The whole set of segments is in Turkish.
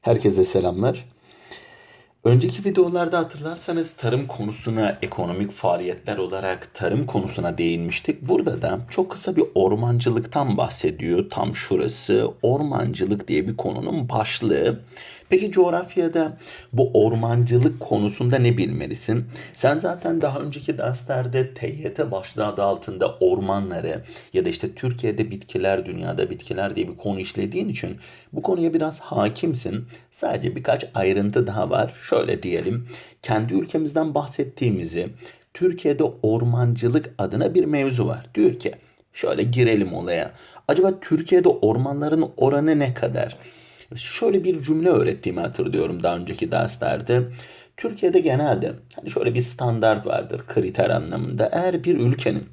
Herkese selamlar. Önceki videolarda hatırlarsanız tarım konusuna, ekonomik faaliyetler olarak tarım konusuna değinmiştik. Burada da çok kısa bir ormancılıktan bahsediyor. Tam şurası ormancılık diye bir konunun başlığı. Peki coğrafyada bu ormancılık konusunda ne bilmelisin? Sen zaten daha önceki derslerde TYT başlığı adı altında ormanları ya da işte Türkiye'de bitkiler, dünyada bitkiler diye bir konu işlediğin için bu konuya biraz hakimsin. Sadece birkaç ayrıntı daha var. Şöyle diyelim, kendi ülkemizden bahsettiğimizi Türkiye'de ormancılık adına bir mevzu var. Diyor ki şöyle girelim olaya. Acaba Türkiye'de ormanların oranı ne kadar? Şöyle bir cümle öğrettiğimi hatırlıyorum daha önceki derslerde. Türkiye'de genelde hani şöyle bir standart vardır kriter anlamında. Eğer bir ülkenin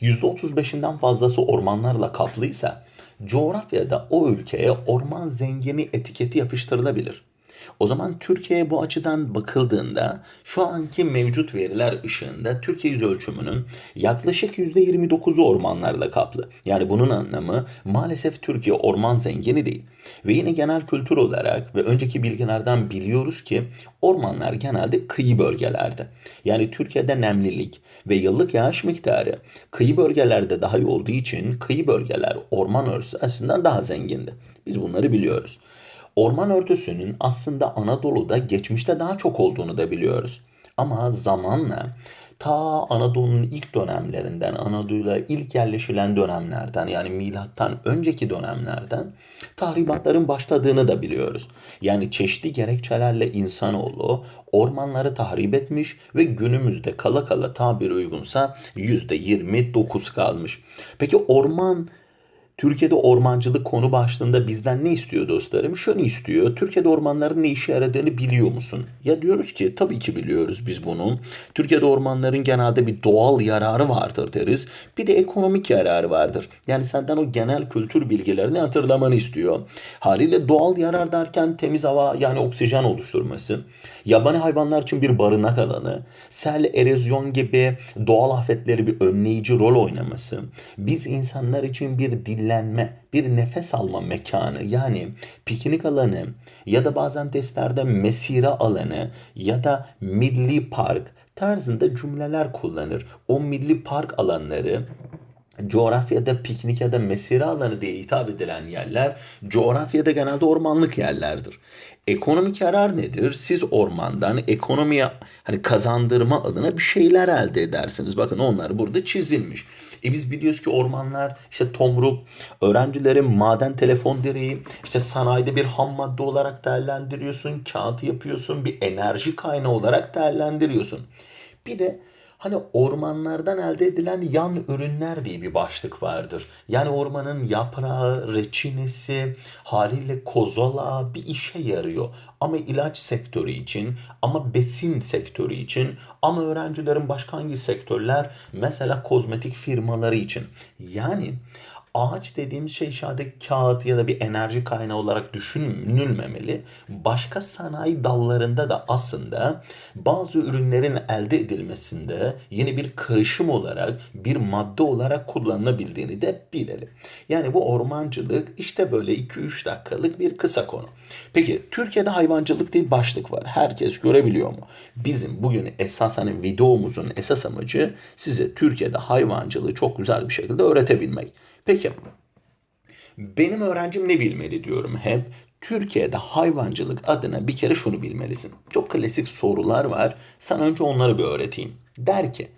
%35'inden fazlası ormanlarla kaplıysa coğrafyada o ülkeye orman zengini etiketi yapıştırılabilir. O zaman Türkiye'ye bu açıdan bakıldığında şu anki mevcut veriler ışığında Türkiye yüz ölçümünün yaklaşık %29'u ormanlarla kaplı. Yani bunun anlamı maalesef Türkiye orman zengini değil. Ve yine genel kültür olarak ve önceki bilgilerden biliyoruz ki ormanlar genelde kıyı bölgelerde. Yani Türkiye'de nemlilik ve yıllık yağış miktarı kıyı bölgelerde daha iyi olduğu için kıyı bölgeler orman örtüsü aslında daha zengindi. Biz bunları biliyoruz. Orman örtüsünün aslında Anadolu'da geçmişte daha çok olduğunu da biliyoruz. Ama zamanla ta Anadolu'nun ilk dönemlerinden, Anadolu'ya ilk yerleşilen dönemlerden yani milattan önceki dönemlerden tahribatların başladığını da biliyoruz. Yani çeşitli gerekçelerle insanoğlu ormanları tahrip etmiş ve günümüzde kala kala tabir uygunsa %29 kalmış. Peki orman Türkiye'de ormancılık konu başlığında bizden ne istiyor dostlarım? Şunu istiyor. Türkiye'de ormanların ne işe yaradığını biliyor musun? Ya diyoruz ki tabii ki biliyoruz biz bunu. Türkiye'de ormanların genelde bir doğal yararı vardır deriz. Bir de ekonomik yararı vardır. Yani senden o genel kültür bilgilerini hatırlamanı istiyor. Haliyle doğal yarar derken temiz hava yani oksijen oluşturması, yabani hayvanlar için bir barınak alanı, sel, erozyon gibi doğal afetleri bir önleyici rol oynaması, biz insanlar için bir dil dinlenme, bir nefes alma mekanı yani piknik alanı ya da bazen testlerde mesire alanı ya da milli park tarzında cümleler kullanır. O milli park alanları coğrafyada piknik ya da mesire alanı diye hitap edilen yerler coğrafyada genelde ormanlık yerlerdir. Ekonomik yarar nedir? Siz ormandan ekonomiye hani kazandırma adına bir şeyler elde edersiniz. Bakın onlar burada çizilmiş. E biz biliyoruz ki ormanlar işte tomruk, öğrencilerin maden telefon direği, işte sanayide bir ham madde olarak değerlendiriyorsun, kağıt yapıyorsun, bir enerji kaynağı olarak değerlendiriyorsun. Bir de Hani ormanlardan elde edilen yan ürünler diye bir başlık vardır. Yani ormanın yaprağı, reçinesi, haliyle kozala bir işe yarıyor. Ama ilaç sektörü için, ama besin sektörü için, ama öğrencilerin başka hangi sektörler? Mesela kozmetik firmaları için. Yani ağaç dediğimiz şey sadece kağıt ya da bir enerji kaynağı olarak düşünülmemeli. Başka sanayi dallarında da aslında bazı ürünlerin elde edilmesinde yeni bir karışım olarak bir madde olarak kullanılabildiğini de bilelim. Yani bu ormancılık işte böyle 2-3 dakikalık bir kısa konu. Peki Türkiye'de hayvancılık diye başlık var. Herkes görebiliyor mu? Bizim bugün esas hani videomuzun esas amacı size Türkiye'de hayvancılığı çok güzel bir şekilde öğretebilmek. Peki benim öğrencim ne bilmeli diyorum hep. Türkiye'de hayvancılık adına bir kere şunu bilmelisin. Çok klasik sorular var. Sana önce onları bir öğreteyim. Der ki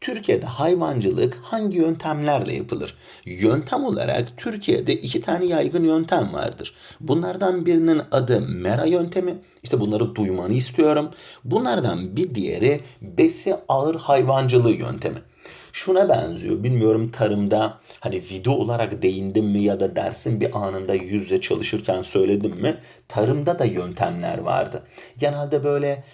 Türkiye'de hayvancılık hangi yöntemlerle yapılır? Yöntem olarak Türkiye'de iki tane yaygın yöntem vardır. Bunlardan birinin adı mera yöntemi. İşte bunları duymanı istiyorum. Bunlardan bir diğeri besi ağır hayvancılığı yöntemi şuna benziyor. Bilmiyorum tarımda hani video olarak değindim mi ya da dersin bir anında yüzle çalışırken söyledim mi? Tarımda da yöntemler vardı. Genelde böyle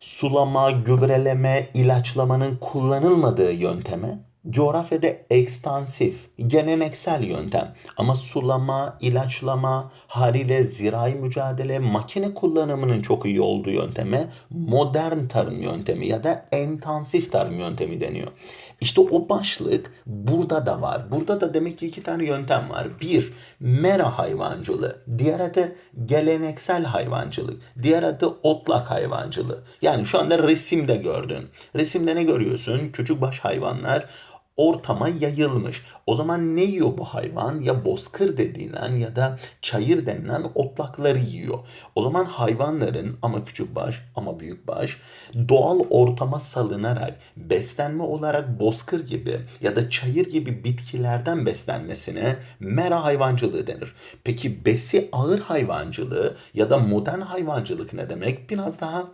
sulama, gübreleme, ilaçlamanın kullanılmadığı yönteme coğrafyada ekstansif, geleneksel yöntem ama sulama, ilaçlama, haliyle zirai mücadele, makine kullanımının çok iyi olduğu yönteme modern tarım yöntemi ya da entansif tarım yöntemi deniyor. İşte o başlık burada da var. Burada da demek ki iki tane yöntem var. Bir, mera hayvancılığı. Diğer adı geleneksel hayvancılık. Diğer adı otlak hayvancılığı. Yani şu anda resimde gördün. Resimde ne görüyorsun? Küçük baş hayvanlar ortama yayılmış. O zaman ne yiyor bu hayvan? Ya bozkır dediğinden ya da çayır denilen otlakları yiyor. O zaman hayvanların ama küçük baş ama büyük baş doğal ortama salınarak beslenme olarak bozkır gibi ya da çayır gibi bitkilerden beslenmesine mera hayvancılığı denir. Peki besi ağır hayvancılığı ya da modern hayvancılık ne demek? Biraz daha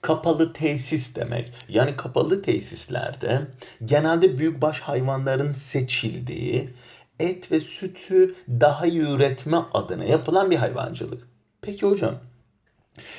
Kapalı tesis demek. Yani kapalı tesislerde genelde büyükbaş hayvanların seçildiği et ve sütü daha iyi üretme adına yapılan bir hayvancılık. Peki hocam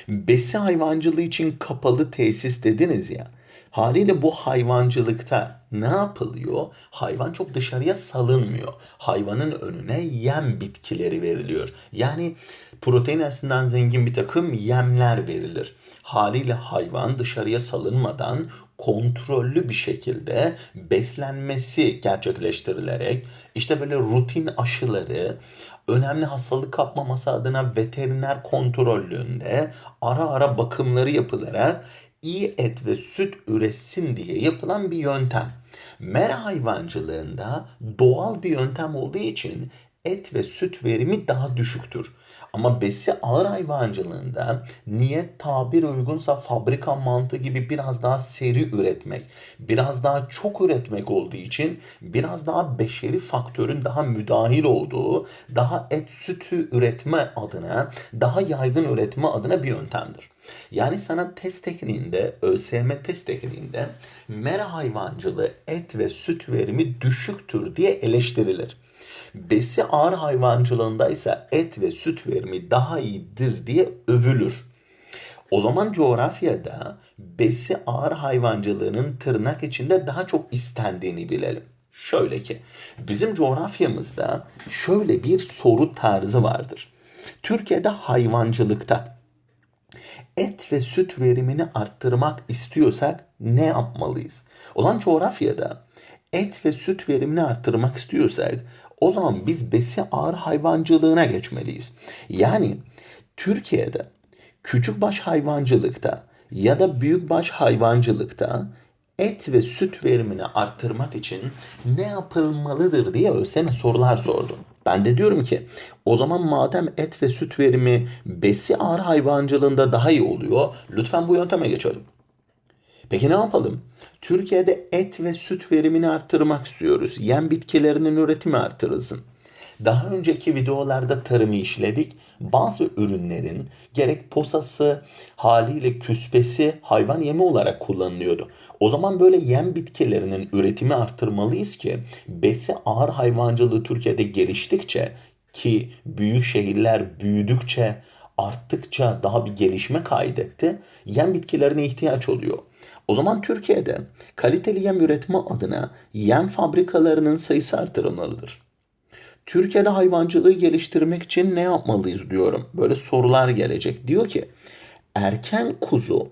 besi hayvancılığı için kapalı tesis dediniz ya. Haliyle bu hayvancılıkta ne yapılıyor? Hayvan çok dışarıya salınmıyor. Hayvanın önüne yem bitkileri veriliyor. Yani protein asidinden zengin bir takım yemler verilir. Haliyle hayvan dışarıya salınmadan kontrollü bir şekilde beslenmesi gerçekleştirilerek işte böyle rutin aşıları, önemli hastalık kapmaması adına veteriner kontrollüğünde ara ara bakımları yapılarak iyi et ve süt üretsin diye yapılan bir yöntem. Mera hayvancılığında doğal bir yöntem olduğu için et ve süt verimi daha düşüktür. Ama besi ağır hayvancılığında niyet tabir uygunsa fabrika mantığı gibi biraz daha seri üretmek, biraz daha çok üretmek olduğu için biraz daha beşeri faktörün daha müdahil olduğu, daha et sütü üretme adına, daha yaygın üretme adına bir yöntemdir. Yani sana test tekniğinde, ÖSYM test tekniğinde mera hayvancılığı et ve süt verimi düşüktür diye eleştirilir. Besi ağır hayvancılığında ise et ve süt verimi daha iyidir diye övülür. O zaman coğrafyada besi ağır hayvancılığının tırnak içinde daha çok istendiğini bilelim. Şöyle ki bizim coğrafyamızda şöyle bir soru tarzı vardır. Türkiye'de hayvancılıkta et ve süt verimini arttırmak istiyorsak ne yapmalıyız? O zaman coğrafyada et ve süt verimini arttırmak istiyorsak o zaman biz besi ağır hayvancılığına geçmeliyiz. Yani Türkiye'de küçükbaş hayvancılıkta ya da büyükbaş hayvancılıkta et ve süt verimini arttırmak için ne yapılmalıdır diye ÖSYM sorular sordu. Ben de diyorum ki o zaman madem et ve süt verimi besi ağır hayvancılığında daha iyi oluyor lütfen bu yönteme geçelim. Peki ne yapalım? Türkiye'de et ve süt verimini arttırmak istiyoruz. Yem bitkilerinin üretimi artırılsın. Daha önceki videolarda tarımı işledik. Bazı ürünlerin gerek posası haliyle küspesi hayvan yemi olarak kullanılıyordu. O zaman böyle yem bitkilerinin üretimi arttırmalıyız ki besi ağır hayvancılığı Türkiye'de geliştikçe ki büyük şehirler büyüdükçe arttıkça daha bir gelişme kaydetti. Yem bitkilerine ihtiyaç oluyor. O zaman Türkiye'de kaliteli yem üretme adına yem fabrikalarının sayısı artırılmalıdır. Türkiye'de hayvancılığı geliştirmek için ne yapmalıyız diyorum. Böyle sorular gelecek. Diyor ki erken kuzu,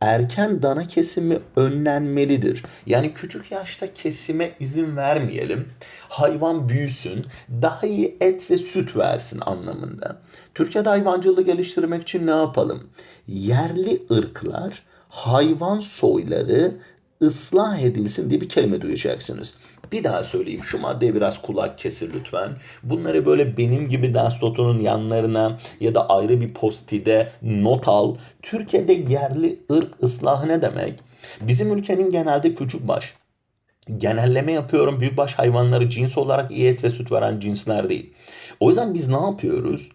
erken dana kesimi önlenmelidir. Yani küçük yaşta kesime izin vermeyelim. Hayvan büyüsün, daha iyi et ve süt versin anlamında. Türkiye'de hayvancılığı geliştirmek için ne yapalım? Yerli ırklar hayvan soyları ıslah edilsin diye bir kelime duyacaksınız. Bir daha söyleyeyim şu maddeye biraz kulak kesir lütfen. Bunları böyle benim gibi ders notunun yanlarına ya da ayrı bir postide not al. Türkiye'de yerli ırk ıslahı ne demek? Bizim ülkenin genelde küçük baş. Genelleme yapıyorum büyükbaş hayvanları cins olarak iyi et ve süt veren cinsler değil. O yüzden biz ne yapıyoruz?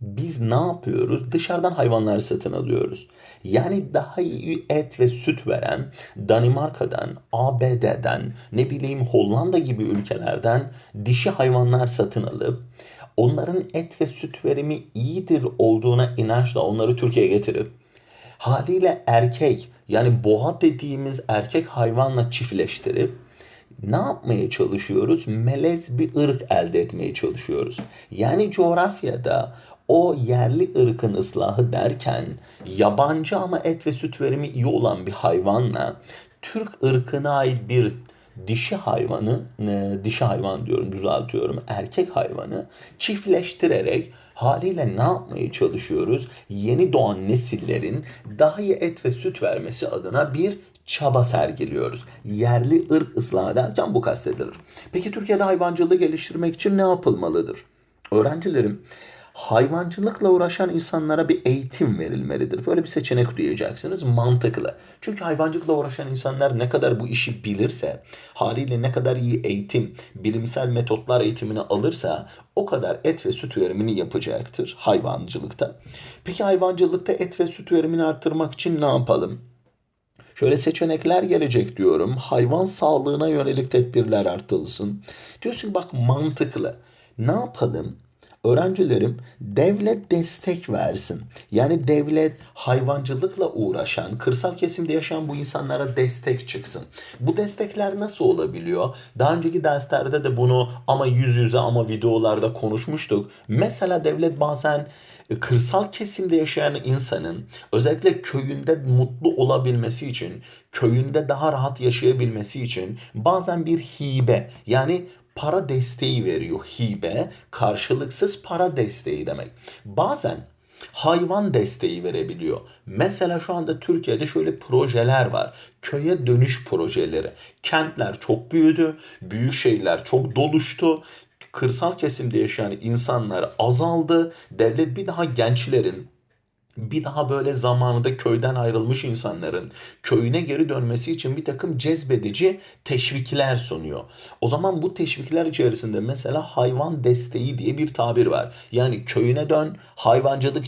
Biz ne yapıyoruz? Dışarıdan hayvanları satın alıyoruz. Yani daha iyi et ve süt veren Danimarka'dan, ABD'den, ne bileyim Hollanda gibi ülkelerden dişi hayvanlar satın alıp onların et ve süt verimi iyidir olduğuna inançla onları Türkiye'ye getirip haliyle erkek yani boğa dediğimiz erkek hayvanla çiftleştirip ne yapmaya çalışıyoruz? Melez bir ırk elde etmeye çalışıyoruz. Yani coğrafyada o yerli ırkın ıslahı derken yabancı ama et ve süt verimi iyi olan bir hayvanla Türk ırkına ait bir dişi hayvanı, e, dişi hayvan diyorum düzeltiyorum, erkek hayvanı çiftleştirerek haliyle ne yapmaya çalışıyoruz? Yeni doğan nesillerin daha iyi et ve süt vermesi adına bir çaba sergiliyoruz. Yerli ırk ıslahı derken bu kastedilir. Peki Türkiye'de hayvancılığı geliştirmek için ne yapılmalıdır? Öğrencilerim hayvancılıkla uğraşan insanlara bir eğitim verilmelidir. Böyle bir seçenek duyacaksınız. Mantıklı. Çünkü hayvancılıkla uğraşan insanlar ne kadar bu işi bilirse, haliyle ne kadar iyi eğitim, bilimsel metotlar eğitimini alırsa o kadar et ve süt verimini yapacaktır hayvancılıkta. Peki hayvancılıkta et ve süt verimini arttırmak için ne yapalım? Şöyle seçenekler gelecek diyorum. Hayvan sağlığına yönelik tedbirler artılsın. Diyorsun bak mantıklı. Ne yapalım? Öğrencilerim devlet destek versin. Yani devlet hayvancılıkla uğraşan, kırsal kesimde yaşayan bu insanlara destek çıksın. Bu destekler nasıl olabiliyor? Daha önceki derslerde de bunu ama yüz yüze ama videolarda konuşmuştuk. Mesela devlet bazen e, kırsal kesimde yaşayan insanın özellikle köyünde mutlu olabilmesi için, köyünde daha rahat yaşayabilmesi için bazen bir hibe yani para desteği veriyor hibe. Karşılıksız para desteği demek. Bazen hayvan desteği verebiliyor. Mesela şu anda Türkiye'de şöyle projeler var. Köye dönüş projeleri. Kentler çok büyüdü, büyük şehirler çok doluştu. Kırsal kesimde yaşayan insanlar azaldı. Devlet bir daha gençlerin bir daha böyle zamanında köyden ayrılmış insanların köyüne geri dönmesi için bir takım cezbedici teşvikler sunuyor. O zaman bu teşvikler içerisinde mesela hayvan desteği diye bir tabir var. Yani köyüne dön, hayvancılık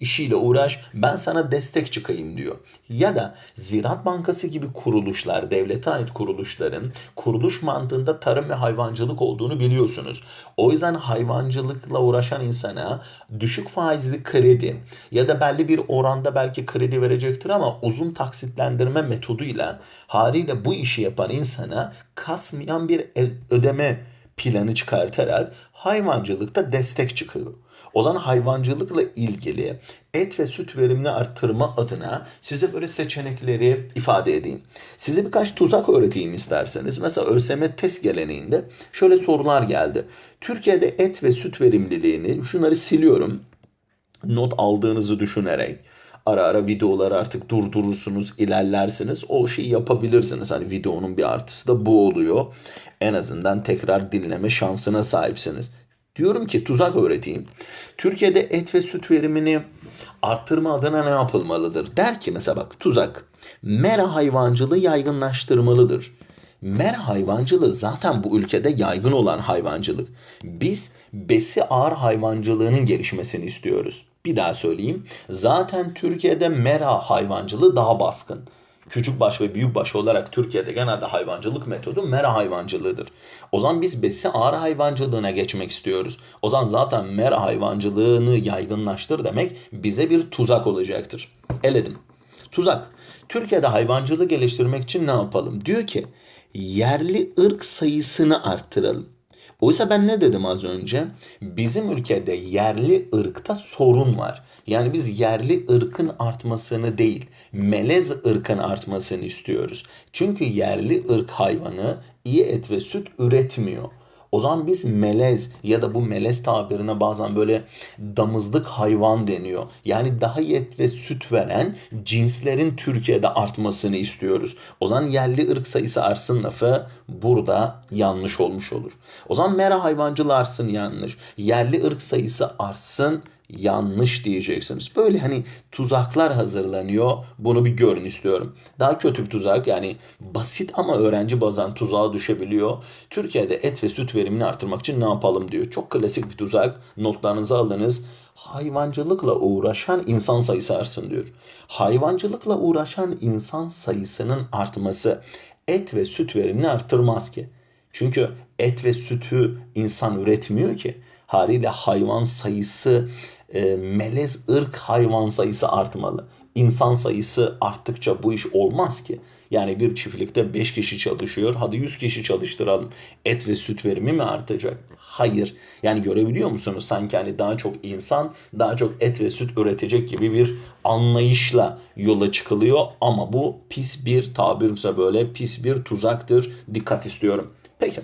işiyle uğraş ben sana destek çıkayım diyor. Ya da Ziraat Bankası gibi kuruluşlar, devlete ait kuruluşların kuruluş mantığında tarım ve hayvancılık olduğunu biliyorsunuz. O yüzden hayvancılıkla uğraşan insana düşük faizli kredi ya da belli bir oranda belki kredi verecektir ama uzun taksitlendirme metoduyla haliyle bu işi yapan insana kasmayan bir ödeme planı çıkartarak hayvancılıkta destek çıkıyor. O zaman hayvancılıkla ilgili et ve süt verimini arttırma adına size böyle seçenekleri ifade edeyim. Size birkaç tuzak öğreteyim isterseniz. Mesela ÖSYM test geleneğinde şöyle sorular geldi. Türkiye'de et ve süt verimliliğini şunları siliyorum. Not aldığınızı düşünerek ara ara videoları artık durdurursunuz, ilerlersiniz. O şeyi yapabilirsiniz. Hani videonun bir artısı da bu oluyor. En azından tekrar dinleme şansına sahipsiniz. Diyorum ki tuzak öğreteyim. Türkiye'de et ve süt verimini arttırma adına ne yapılmalıdır? Der ki mesela bak tuzak. Mera hayvancılığı yaygınlaştırmalıdır. Mera hayvancılığı zaten bu ülkede yaygın olan hayvancılık. Biz besi ağır hayvancılığının gelişmesini istiyoruz. Bir daha söyleyeyim. Zaten Türkiye'de mera hayvancılığı daha baskın küçük baş ve büyük baş olarak Türkiye'de genelde hayvancılık metodu mera hayvancılığıdır. O zaman biz besi ağır hayvancılığına geçmek istiyoruz. O zaman zaten mera hayvancılığını yaygınlaştır demek bize bir tuzak olacaktır. Eledim. Tuzak. Türkiye'de hayvancılığı geliştirmek için ne yapalım? Diyor ki yerli ırk sayısını arttıralım. Oysa ben ne dedim az önce? Bizim ülkede yerli ırkta sorun var. Yani biz yerli ırkın artmasını değil, melez ırkın artmasını istiyoruz. Çünkü yerli ırk hayvanı iyi et ve süt üretmiyor. O zaman biz melez ya da bu melez tabirine bazen böyle damızlık hayvan deniyor. Yani daha et ve süt veren cinslerin Türkiye'de artmasını istiyoruz. O zaman yerli ırk sayısı artsın lafı burada yanlış olmuş olur. O zaman mera hayvancılığı artsın yanlış. Yerli ırk sayısı artsın yanlış diyeceksiniz. Böyle hani tuzaklar hazırlanıyor. Bunu bir görün istiyorum. Daha kötü bir tuzak yani basit ama öğrenci bazen tuzağa düşebiliyor. Türkiye'de et ve süt verimini artırmak için ne yapalım diyor. Çok klasik bir tuzak. Notlarınızı alınız. Hayvancılıkla uğraşan insan sayısı artsın diyor. Hayvancılıkla uğraşan insan sayısının artması et ve süt verimini arttırmaz ki. Çünkü et ve sütü insan üretmiyor ki. Haliyle hayvan sayısı e, melez ırk hayvan sayısı artmalı. insan sayısı arttıkça bu iş olmaz ki. Yani bir çiftlikte 5 kişi çalışıyor. Hadi 100 kişi çalıştıralım. Et ve süt verimi mi artacak? Hayır. Yani görebiliyor musunuz? Sanki hani daha çok insan, daha çok et ve süt üretecek gibi bir anlayışla yola çıkılıyor. Ama bu pis bir tabirse böyle pis bir tuzaktır. Dikkat istiyorum. Peki.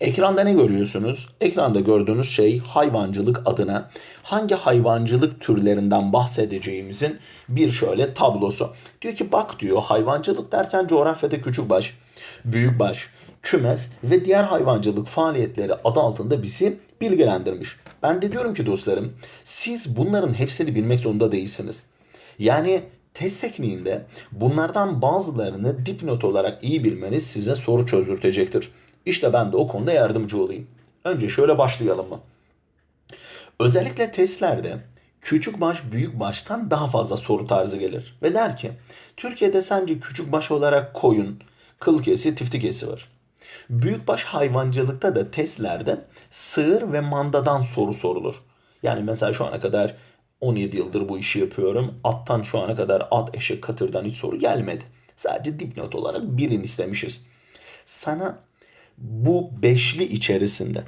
Ekranda ne görüyorsunuz? Ekranda gördüğünüz şey hayvancılık adına hangi hayvancılık türlerinden bahsedeceğimizin bir şöyle tablosu. Diyor ki bak diyor hayvancılık derken coğrafyada küçükbaş, büyükbaş, kümes ve diğer hayvancılık faaliyetleri adı altında bizi bilgilendirmiş. Ben de diyorum ki dostlarım siz bunların hepsini bilmek zorunda değilsiniz. Yani test tekniğinde bunlardan bazılarını dipnot olarak iyi bilmeniz size soru çözdürtecektir. İşte ben de o konuda yardımcı olayım. Önce şöyle başlayalım mı? Özellikle testlerde küçük baş büyük baştan daha fazla soru tarzı gelir. Ve der ki Türkiye'de sence küçük baş olarak koyun, kıl kesi, tifti kesi var. Büyükbaş hayvancılıkta da testlerde sığır ve mandadan soru sorulur. Yani mesela şu ana kadar 17 yıldır bu işi yapıyorum. Attan şu ana kadar at, eşek, katırdan hiç soru gelmedi. Sadece dipnot olarak birini istemişiz. Sana bu beşli içerisinde,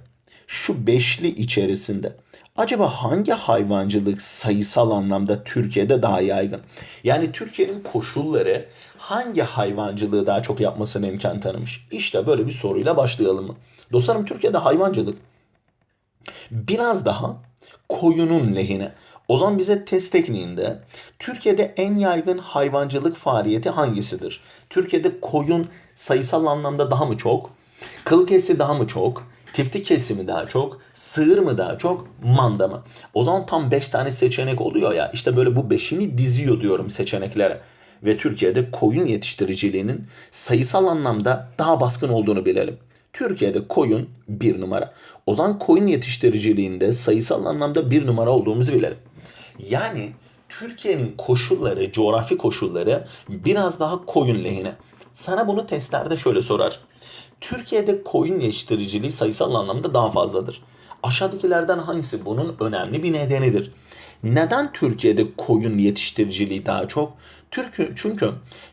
şu beşli içerisinde acaba hangi hayvancılık sayısal anlamda Türkiye'de daha yaygın? Yani Türkiye'nin koşulları hangi hayvancılığı daha çok yapmasına imkan tanımış? İşte böyle bir soruyla başlayalım mı? Dostlarım Türkiye'de hayvancılık biraz daha koyunun lehine. O zaman bize test tekniğinde Türkiye'de en yaygın hayvancılık faaliyeti hangisidir? Türkiye'de koyun sayısal anlamda daha mı çok? Kıl kesi daha mı çok? Tiftik kesimi daha çok? Sığır mı daha çok? Manda mı? O zaman tam 5 tane seçenek oluyor ya. İşte böyle bu beşini diziyor diyorum seçeneklere. Ve Türkiye'de koyun yetiştiriciliğinin sayısal anlamda daha baskın olduğunu bilelim. Türkiye'de koyun bir numara. O zaman koyun yetiştiriciliğinde sayısal anlamda bir numara olduğumuzu bilelim. Yani Türkiye'nin koşulları, coğrafi koşulları biraz daha koyun lehine. Sana bunu testlerde şöyle sorar. Türkiye'de koyun yetiştiriciliği sayısal anlamda daha fazladır. Aşağıdakilerden hangisi bunun önemli bir nedenidir? Neden Türkiye'de koyun yetiştiriciliği daha çok? Çünkü, çünkü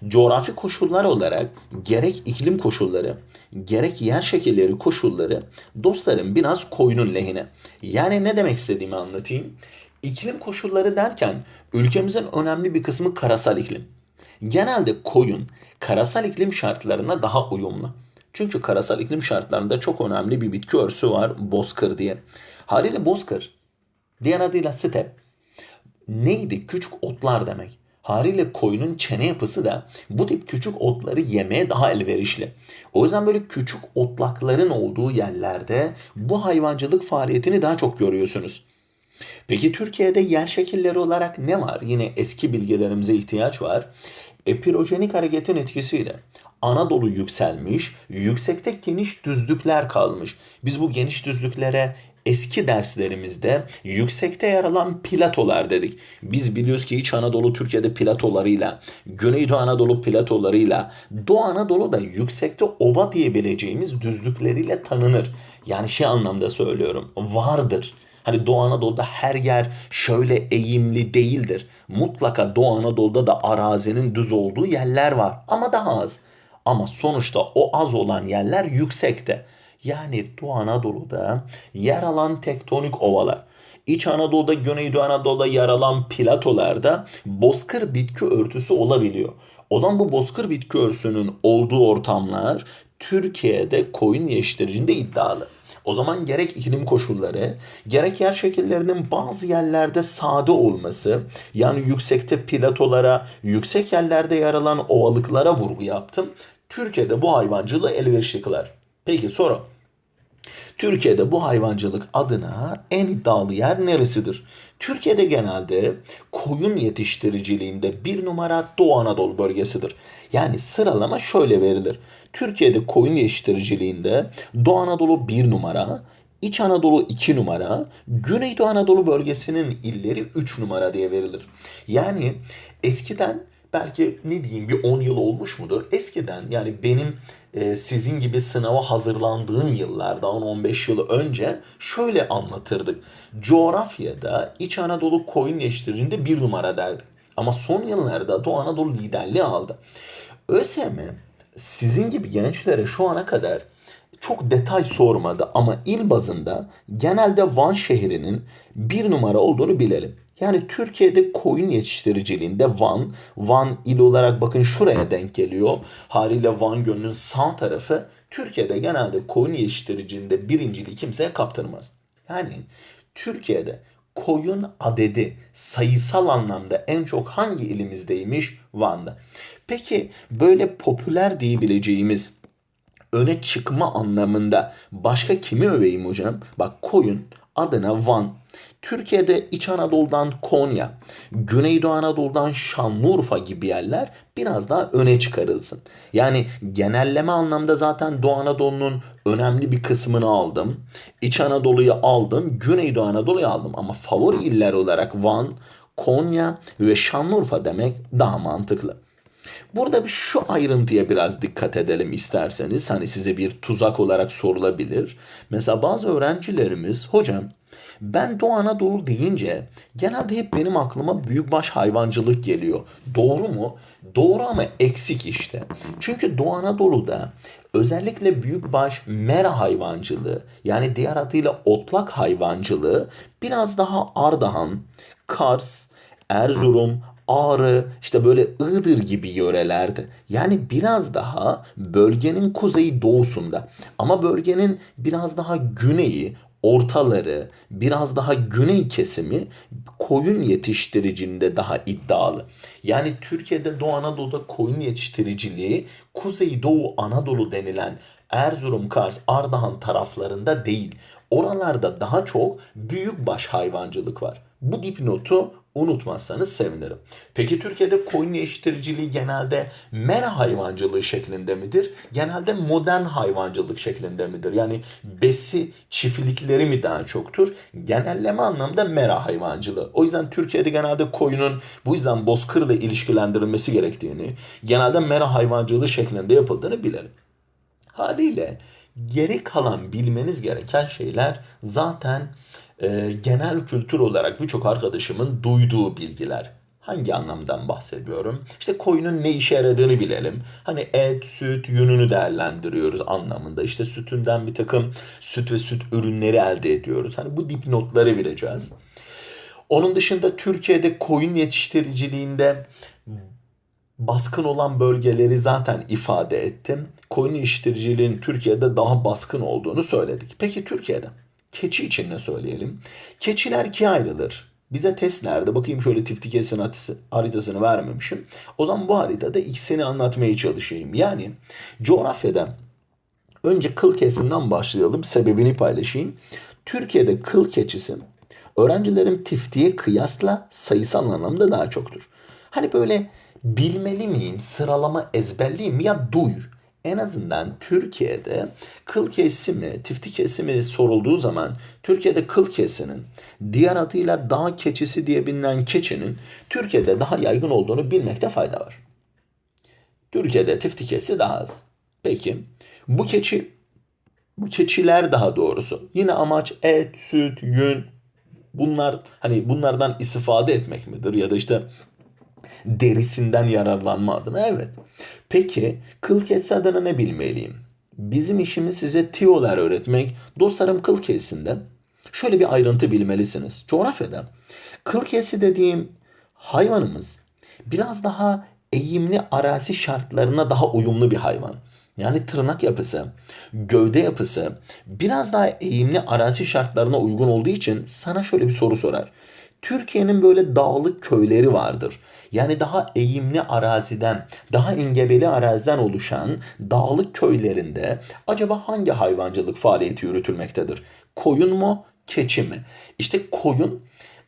coğrafi koşullar olarak gerek iklim koşulları, gerek yer şekilleri koşulları dostlarım biraz koyunun lehine. Yani ne demek istediğimi anlatayım. İklim koşulları derken ülkemizin önemli bir kısmı karasal iklim. Genelde koyun karasal iklim şartlarına daha uyumlu. Çünkü karasal iklim şartlarında çok önemli bir bitki örtüsü var bozkır diye. Haliyle bozkır diğer adıyla step neydi? Küçük otlar demek. Haliyle koyunun çene yapısı da bu tip küçük otları yemeye daha elverişli. O yüzden böyle küçük otlakların olduğu yerlerde bu hayvancılık faaliyetini daha çok görüyorsunuz. Peki Türkiye'de yer şekilleri olarak ne var? Yine eski bilgilerimize ihtiyaç var. Epirojenik hareketin etkisiyle Anadolu yükselmiş, yüksekte geniş düzlükler kalmış. Biz bu geniş düzlüklere eski derslerimizde yüksekte yer alan platolar dedik. Biz biliyoruz ki İç Anadolu Türkiye'de platolarıyla, Güneydoğu Anadolu platolarıyla, Doğu Anadolu da yüksekte ova diyebileceğimiz düzlükleriyle tanınır. Yani şey anlamda söylüyorum, vardır. Hani Doğu Anadolu'da her yer şöyle eğimli değildir. Mutlaka Doğu Anadolu'da da arazinin düz olduğu yerler var ama daha az. Ama sonuçta o az olan yerler yüksekte. Yani Doğu Anadolu'da yer alan tektonik ovalar. İç Anadolu'da, Güneydoğu Anadolu'da yer alan platolarda bozkır bitki örtüsü olabiliyor. O zaman bu bozkır bitki örtüsünün olduğu ortamlar Türkiye'de koyun yetiştiricinde iddialı. O zaman gerek iklim koşulları, gerek yer şekillerinin bazı yerlerde sade olması, yani yüksekte platolara, yüksek yerlerde yer alan ovalıklara vurgu yaptım. Türkiye'de bu hayvancılığı elverişli kılar. Peki soru. Türkiye'de bu hayvancılık adına en iddialı yer neresidir? Türkiye'de genelde koyun yetiştiriciliğinde bir numara Doğu Anadolu bölgesidir. Yani sıralama şöyle verilir. Türkiye'de koyun yetiştiriciliğinde Doğu Anadolu bir numara, İç Anadolu 2 numara, Güneydoğu Anadolu bölgesinin illeri 3 numara diye verilir. Yani eskiden belki ne diyeyim bir 10 yıl olmuş mudur? Eskiden yani benim e, sizin gibi sınava hazırlandığım yıllarda 10-15 yıl önce şöyle anlatırdık. Coğrafyada İç Anadolu koyun yetiştiricinde bir numara derdik. Ama son yıllarda Doğu Anadolu liderliği aldı. ÖSYM sizin gibi gençlere şu ana kadar çok detay sormadı ama il bazında genelde Van şehrinin bir numara olduğunu bilelim. Yani Türkiye'de koyun yetiştiriciliğinde Van, Van il olarak bakın şuraya denk geliyor. Haliyle Van Gölü'nün sağ tarafı Türkiye'de genelde koyun yetiştiriciliğinde birinciliği kimseye kaptırmaz. Yani Türkiye'de koyun adedi sayısal anlamda en çok hangi ilimizdeymiş? Van'da. Peki böyle popüler diyebileceğimiz öne çıkma anlamında başka kimi öveyim hocam? Bak koyun adına Van, Türkiye'de İç Anadolu'dan Konya, Güneydoğu Anadolu'dan Şanlıurfa gibi yerler biraz daha öne çıkarılsın. Yani genelleme anlamda zaten Doğu Anadolu'nun önemli bir kısmını aldım. İç Anadolu'yu aldım, Güneydoğu Anadolu'yu aldım ama favori iller olarak Van, Konya ve Şanlıurfa demek daha mantıklı. Burada bir şu ayrıntıya biraz dikkat edelim isterseniz. Hani size bir tuzak olarak sorulabilir. Mesela bazı öğrencilerimiz hocam ben Doğu Anadolu deyince genelde hep benim aklıma büyükbaş hayvancılık geliyor. Doğru mu? Doğru ama eksik işte. Çünkü Doğu Anadolu'da özellikle büyükbaş mera hayvancılığı yani diğer adıyla otlak hayvancılığı biraz daha Ardahan, Kars, Erzurum, Ağrı, işte böyle Iğdır gibi yörelerde. Yani biraz daha bölgenin kuzeyi doğusunda ama bölgenin biraz daha güneyi, ortaları, biraz daha güney kesimi koyun yetiştiricinde daha iddialı. Yani Türkiye'de Doğu Anadolu'da koyun yetiştiriciliği Kuzey Doğu Anadolu denilen Erzurum, Kars, Ardahan taraflarında değil. Oralarda daha çok büyükbaş hayvancılık var. Bu dipnotu unutmazsanız sevinirim. Peki Türkiye'de koyun yetiştiriciliği genelde mera hayvancılığı şeklinde midir? Genelde modern hayvancılık şeklinde midir? Yani besi çiftlikleri mi daha çoktur? Genelleme anlamda mera hayvancılığı. O yüzden Türkiye'de genelde koyunun bu yüzden bozkırla ilişkilendirilmesi gerektiğini, genelde mera hayvancılığı şeklinde yapıldığını bilelim. Haliyle geri kalan bilmeniz gereken şeyler zaten e, genel kültür olarak birçok arkadaşımın duyduğu bilgiler. Hangi anlamdan bahsediyorum? İşte koyunun ne işe yaradığını bilelim. Hani et, süt, yününü değerlendiriyoruz anlamında. İşte sütünden bir takım süt ve süt ürünleri elde ediyoruz. Hani bu dipnotları bileceğiz. Onun dışında Türkiye'de koyun yetiştiriciliğinde baskın olan bölgeleri zaten ifade ettim. Koyun yetiştiriciliğin Türkiye'de daha baskın olduğunu söyledik. Peki Türkiye'de keçi için ne söyleyelim? Keçiler ikiye ayrılır. Bize testlerde bakayım şöyle tiftik haritasını vermemişim. O zaman bu haritada ikisini anlatmaya çalışayım. Yani coğrafyada önce kıl kesinden başlayalım. Sebebini paylaşayım. Türkiye'de kıl keçisi öğrencilerin tiftiye kıyasla sayısal anlamda daha çoktur. Hani böyle bilmeli miyim, sıralama ezberliyim ya duy. En azından Türkiye'de kıl kesimi, tifti kesimi sorulduğu zaman Türkiye'de kıl kesinin diğer adıyla dağ keçisi diye bilinen keçinin Türkiye'de daha yaygın olduğunu bilmekte fayda var. Türkiye'de tifti kesi daha az. Peki bu keçi bu keçiler daha doğrusu yine amaç et, süt, yün bunlar hani bunlardan istifade etmek midir ya da işte derisinden yararlanma adına evet. Peki kıl kesi adına ne bilmeliyim? Bizim işimiz size tiyolar öğretmek. Dostlarım kıl kesinde şöyle bir ayrıntı bilmelisiniz. Coğrafyada kıl kesi dediğim hayvanımız biraz daha eğimli arazi şartlarına daha uyumlu bir hayvan. Yani tırnak yapısı, gövde yapısı biraz daha eğimli arazi şartlarına uygun olduğu için sana şöyle bir soru sorar. Türkiye'nin böyle dağlık köyleri vardır. Yani daha eğimli araziden, daha engebeli araziden oluşan dağlık köylerinde acaba hangi hayvancılık faaliyeti yürütülmektedir? Koyun mu, keçi mi? İşte koyun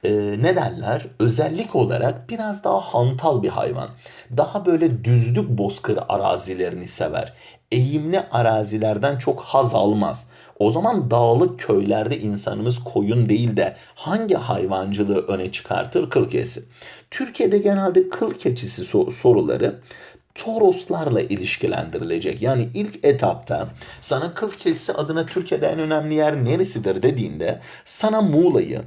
e, ne derler? Özellik olarak biraz daha hantal bir hayvan. Daha böyle düzlük bozkır arazilerini sever eğimli arazilerden çok haz almaz. O zaman dağlık köylerde insanımız koyun değil de hangi hayvancılığı öne çıkartır? Kıl keçisi. Türkiye'de genelde kıl keçisi soruları Toroslarla ilişkilendirilecek. Yani ilk etapta sana kıl keçisi adına Türkiye'de en önemli yer neresidir dediğinde sana Muğla'yı,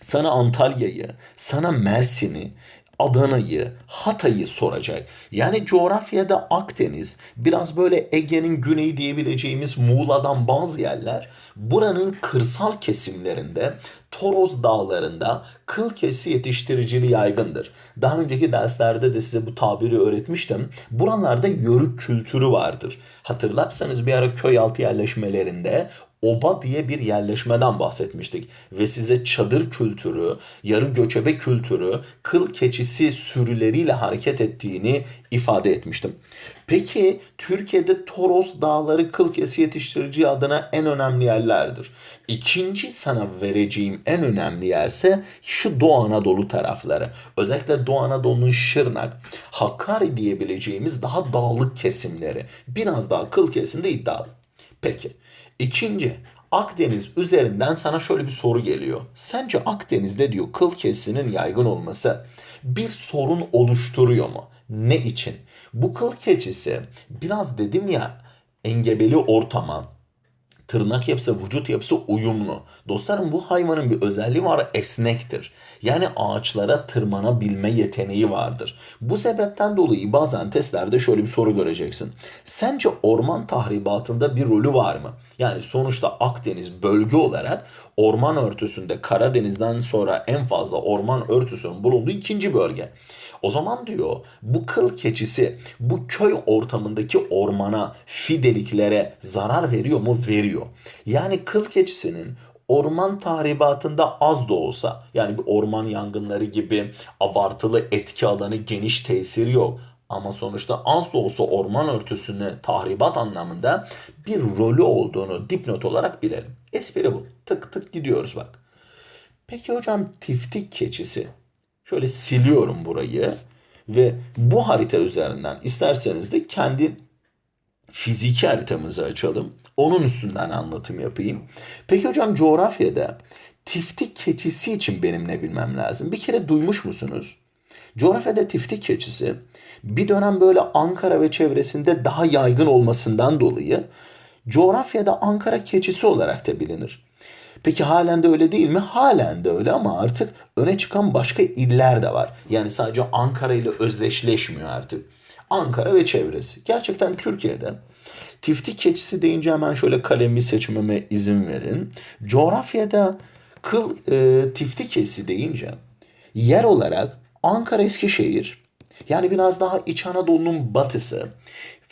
sana Antalya'yı, sana Mersin'i, Adana'yı, Hatay'ı soracak. Yani coğrafyada Akdeniz, biraz böyle Ege'nin güneyi diyebileceğimiz Muğla'dan bazı yerler, buranın kırsal kesimlerinde, Toros dağlarında kıl kesi yetiştiriciliği yaygındır. Daha önceki derslerde de size bu tabiri öğretmiştim. Buralarda yörük kültürü vardır. Hatırlarsanız bir ara köy altı yerleşmelerinde oba diye bir yerleşmeden bahsetmiştik. Ve size çadır kültürü, yarı göçebe kültürü, kıl keçisi sürüleriyle hareket ettiğini ifade etmiştim. Peki Türkiye'de Toros Dağları kıl kesi yetiştirici adına en önemli yerlerdir. İkinci sana vereceğim en önemli yerse şu Doğu Anadolu tarafları. Özellikle Doğu Anadolu'nun Şırnak, Hakkari diyebileceğimiz daha dağlık kesimleri. Biraz daha kıl kesinde iddialı. Peki. İkinci, Akdeniz üzerinden sana şöyle bir soru geliyor. Sence Akdeniz'de diyor kıl kesinin yaygın olması bir sorun oluşturuyor mu? Ne için? Bu kıl keçisi biraz dedim ya engebeli ortama, tırnak yapısı, vücut yapısı uyumlu. Dostlarım bu hayvanın bir özelliği var esnektir. Yani ağaçlara tırmanabilme yeteneği vardır. Bu sebepten dolayı bazen testlerde şöyle bir soru göreceksin. Sence orman tahribatında bir rolü var mı? Yani sonuçta Akdeniz bölge olarak orman örtüsünde Karadeniz'den sonra en fazla orman örtüsünün bulunduğu ikinci bölge. O zaman diyor bu kıl keçisi bu köy ortamındaki ormana, fideliklere zarar veriyor mu? Veriyor. Yani kıl keçisinin orman tahribatında az da olsa yani bir orman yangınları gibi abartılı etki alanı geniş tesiri yok. Ama sonuçta az da olsa orman örtüsünü tahribat anlamında bir rolü olduğunu dipnot olarak bilelim. Espri bu. Tık tık gidiyoruz bak. Peki hocam tiftik keçisi. Şöyle siliyorum burayı ve bu harita üzerinden isterseniz de kendi fiziki haritamızı açalım. Onun üstünden anlatım yapayım. Peki hocam coğrafyada tiftik keçisi için benim ne bilmem lazım? Bir kere duymuş musunuz? Coğrafyada tiftik keçisi bir dönem böyle Ankara ve çevresinde daha yaygın olmasından dolayı coğrafyada Ankara keçisi olarak da bilinir. Peki halen de öyle değil mi? Halen de öyle ama artık öne çıkan başka iller de var. Yani sadece Ankara ile özdeşleşmiyor artık. Ankara ve çevresi. Gerçekten Türkiye'de tiftik keçisi deyince hemen şöyle kalemi seçmeme izin verin. Coğrafyada kıl e, tiftik keçisi deyince yer olarak Ankara Eskişehir yani biraz daha İç Anadolu'nun batısı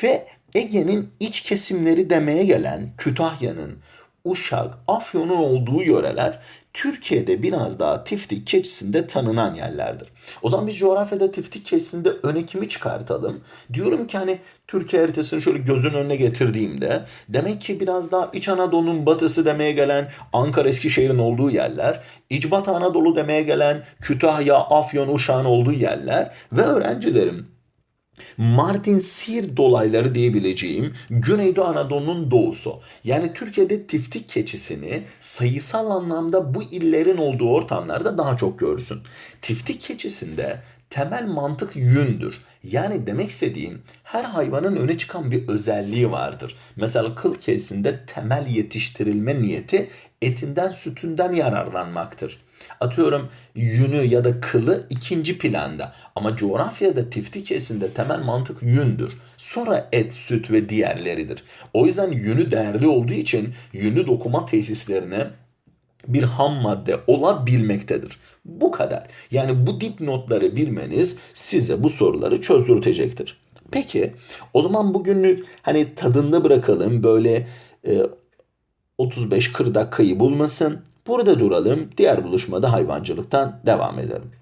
ve Ege'nin iç kesimleri demeye gelen Kütahya'nın, Uşak, Afyon'un olduğu yöreler Türkiye'de biraz daha tiftik keçisinde tanınan yerlerdir. O zaman biz coğrafyada tiftik keçisinde öne kimi çıkartalım? Diyorum ki hani Türkiye haritasını şöyle gözün önüne getirdiğimde demek ki biraz daha İç Anadolu'nun batısı demeye gelen Ankara Eskişehir'in olduğu yerler, İç Batı Anadolu demeye gelen Kütahya, Afyon, Uşak'ın olduğu yerler ve öğrencilerim Mardin Siirt dolayları diyebileceğim Güneydoğu Anadolu'nun doğusu. Yani Türkiye'de tiftik keçisini sayısal anlamda bu illerin olduğu ortamlarda daha çok görürsün. Tiftik keçisinde temel mantık yündür. Yani demek istediğim her hayvanın öne çıkan bir özelliği vardır. Mesela kıl kesinde temel yetiştirilme niyeti etinden sütünden yararlanmaktır. Atıyorum yünü ya da kılı ikinci planda ama coğrafyada tiftik kesinde temel mantık yündür. Sonra et, süt ve diğerleridir. O yüzden yünü değerli olduğu için yünü dokuma tesislerine bir ham madde olabilmektedir. Bu kadar. Yani bu dipnotları bilmeniz size bu soruları çözdürtecektir. Peki o zaman bugünlük hani tadında bırakalım böyle e, 35-40 dakikayı bulmasın. Burada duralım. Diğer buluşmada hayvancılıktan devam edelim.